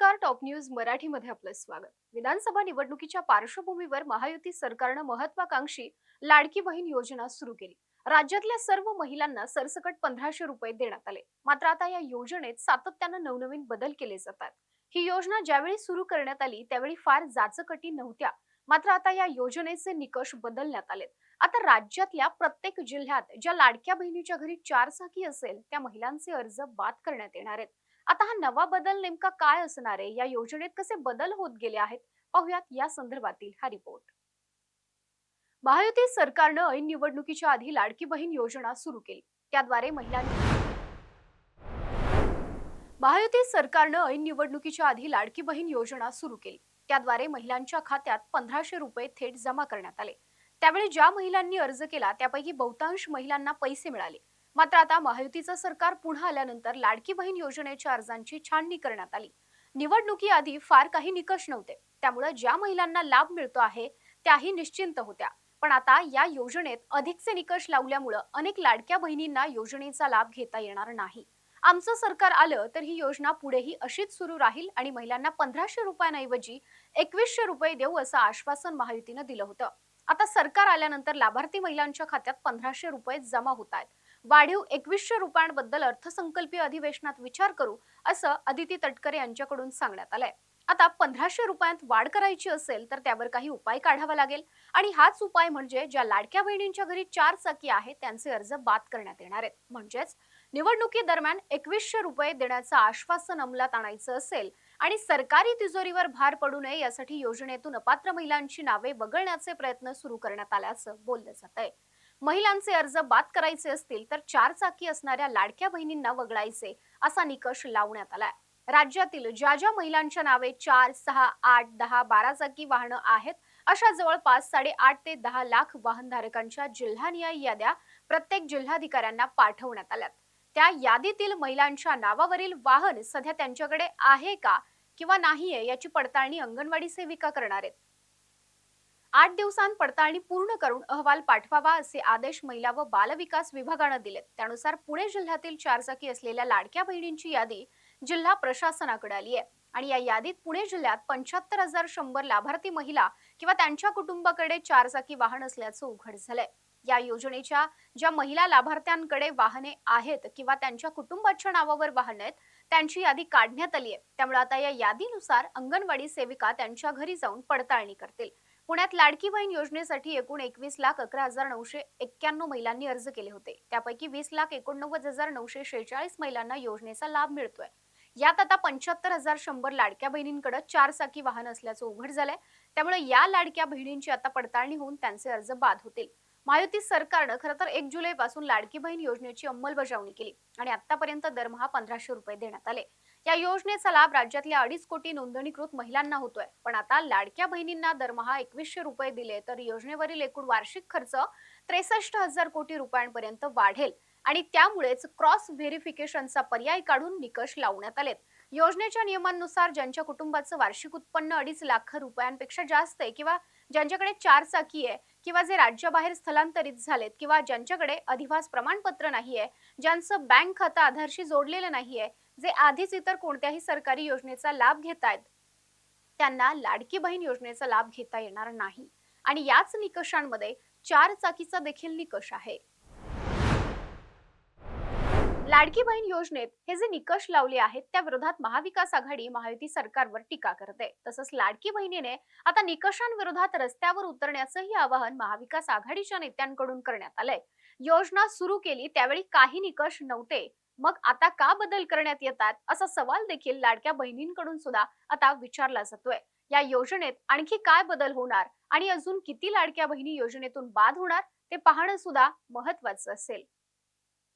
नमस्कार. Top news मराठीमध्ये आपलं स्वागत. विधानसभा निवडणुकीच्या पार्श्वभूमीवर महायुती सरकारनं महत्वाकांक्षी लाडकी बहीण योजना सुरू केली. राज्यातल्या सर्व महिलांना सरसकट पंधराशे रुपये देण्यात आले. मात्र आता या योजनेत सातत्यानं नवनवीन बदल केले जातात. ही योजना ज्यावेळी सुरू करण्यात आली त्यावेळी फार जाचकटी नव्हत्या. मात्र आता या योजनेचे निकष बदलण्यात आलेत. आता राज्यातल्या प्रत्येक जिल्ह्यात ज्या लाडक्या बहिणीच्या घरी चार चाकी असेल त्या महिलांचे अर्ज बाद करण्यात येणार आहेत. आता हा नवा बदल नेमका काय असणार आहे? या योजनेत कसे बदल होत गेले आहेत? पाहुयात या संदर्भातील हा रिपोर्ट महायुती सरकारनं ऐन निवडणुकीच्या आधी लाडकी बहीण योजना सुरू केली. त्याद्वारे महिलांनी महायुती सरकारनं ऐन निवडणुकीच्या आधी लाडकी बहीण योजना सुरू केली. त्याद्वारे महिलांच्या खात्यात पंधराशे रुपये थेट जमा करण्यात आले. त्यावेळी ज्या महिलांनी अर्ज केला त्यापैकी बहुतांश महिलांना पैसे मिळाले. मात्र आता महायुतीचं सरकार पुन्हा आल्यानंतर लाडकी बहीण योजनेच्या अर्जांची छाननी करण्यात आली. निवडणुकीआधी फार काही निकष नव्हते. त्यामुळे ज्या महिलांना लाभ मिळतो आहे त्याही निश्चिंत होत्या. पण आता या योजनेत अधिकचे निकष लावल्यामुळं अनेक लाडक्या बहिणींना योजनेचा लाभ घेता येणार नाही. आमचं सरकार आलं तर ही योजना पुढेही अशीच सुरू राहील आणि महिलांना पंधराशे रुपयांऐवजी एकवीसशे रुपये देऊ असं आश्वासन महायुतीनं दिलं होतं. आता सरकार आल्यानंतर लाभार्थी महिलांच्या खात्यात पंधराशे रुपये जमा होत आहेत वाढीव एकवीसशे रुपयांबद्दल अर्थसंकल्पीय अधिवेशनात विचार करू असं अदिती तटकरे यांच्याकडून सांगण्यात आलंय. आता पंधराशे रुपयात वाढ करायची असेल तर त्यावर काही उपाय काढावा लागेल. आणि हाच उपाय म्हणजे ज्या लाडक्या बहिणींच्या घरी चार चाकी आहेत त्यांचे अर्ज बाद करण्यात येणार आहेत. म्हणजेच निवडणुकी दरम्यान एकवीसशे रुपये देण्याचं आश्वासन अंमलात आणायचं असेल आणि सरकारी तिजोरीवर भार पडू नये यासाठी योजनेतून अपात्र महिलांची नावे वगळण्याचे प्रयत्न सुरू करण्यात आल्याचं बोललं जात आहे महिलांचे अर्ज बाद करायचे असतील तर चार चाकी असणाऱ्या लाडक्या बहिणींना वगळायचे असा निकष लावण्यात आलाय. राज्यातील ज्या ज्या महिलांच्या नावे चार सहा आठ दहा बारा चाकी वाहनं आहेत अशा जवळपास साडेआठ ते दहा लाख वाहनधारकांच्या जिल्हानिहाय याद्या प्रत्येक जिल्हाधिकाऱ्यांना पाठवण्यात आल्यात. त्या यादीतील महिलांच्या नावावरील वाहन सध्या त्यांच्याकडे आहे का किंवा नाहीये याची पडताळणी अंगणवाडी सेविका करणार आहेत. आठ दिवसांत पडताळणी पूर्ण करून अहवाल पाठवावा असे आदेश महिला व बालविकास विभागानं दिलेत. त्यानुसार पुणे जिल्ह्यातील चारचाकी असलेल्या लाडक्या बहिणींची यादी जिल्हा प्रशासनाकडे आली आहे. आणि या यादीत पुणे जिल्ह्यात पंच्याहत्तर हजार शंभर लाभार्थी महिला किंवा त्यांच्या कुटुंबाकडे चारचाकी वाहन असल्याचं उघड झालंय. या योजनेच्या ज्या महिला लाभार्थ्यांकडे वाहने आहेत किंवा त्यांच्या कुटुंबाच्या नावावर वाहन आहेत त्यांची यादी काढण्यात आली आहे. त्यामुळे आता या यादीनुसार अंगणवाडी सेविका त्यांच्या घरी जाऊन पडताळणी करतील. पुण्यात लाडकी बहीण योजनेसाठी एकूण एकवीस लाख अकरा हजार नऊशे एक्क्याण्णव महिलांनी अर्ज केले होते. त्यापैकी वीस लाख एकोणनव्वद हजार नऊशे शेहेचाळीस महिलांना योजनेचा लाभ मिळतोय. यात आता पंच्याहत्तर हजार शंभर लाडक्या बहिणींकडे चार चाकी वाहन असल्याचं उघड झालंय. त्यामुळे या लाडक्या बहिणींची आता पडताळणी होऊन त्यांचे अर्ज बाद होतील. महायुती सरकारनं खरं तर एक जुलै पासून लाडकी बहीण योजनेची अंमलबजावणी केली आणि आतापर्यंत दरमहा पंधराशे रुपये देण्यात आले. या योजनेचा लाभ राज्यातल्या अडीच कोटी नोंदणीकृत महिलांना होतोय. पण आता लाडक्या बहिणींना दरमहा एकवीसशे रुपये दिले तर योजनेवरील एकूण वार्षिक खर्च त्रेसष्ट हजार कोटी रुपयांपर्यंत वाढेल. आणि त्यामुळेच क्रॉस व्हेरिफिकेशनचा पर्याय काढून निकष लावण्यात आलेत. योजनेच्या नियमांनुसार ज्यांच्या कुटुंबाचं वार्षिक उत्पन्न अडीच लाख रुपयांपेक्षा जास्त आहे किंवा ज्यांच्याकडे चार चाकी आहे किंवा जे राज्याबाहेर स्थलांतरित झालेत किंवा ज्यांच्याकडे अधिवास प्रमाणपत्र नाहीये ज्यांचं बँक खातं आधारशी जोडलेलं नाहीये जे आधीच इतर कोणत्याही सरकारी योजनेचा लाभ घेत आहेत त्यांना लाडकी बहीण योजनेचा लाभ घेता येणार नाही. आणि याच निकषांमध्ये चार चाकीचा देखील निकष आहे. लाडकी बहीण योजनेत हे जे निकष लावले आहेत त्या विरोधात महाविकास आघाडी महायुती सरकारवर टीका करते. तसंच लाडकी बहिणीने आता निकषांविरोधात रस्त्यावर उतरण्याचंही आवाहन महाविकास आघाडीच्या नेत्यांकडून करण्यात आलंय. योजना सुरू केली त्यावेळी काही निकष नव्हते. मग आता का बदल करण्यात येतात असा सवाल देखील लाडक्या बहिणींकडून सुद्धा आता विचारला जातोय. या योजनेत आणखी काय बदल होणार आणि अजून किती लाडक्या बहिणी योजनेतून बाद होणार ते पाहणं सुद्धा महत्वाचं असेल.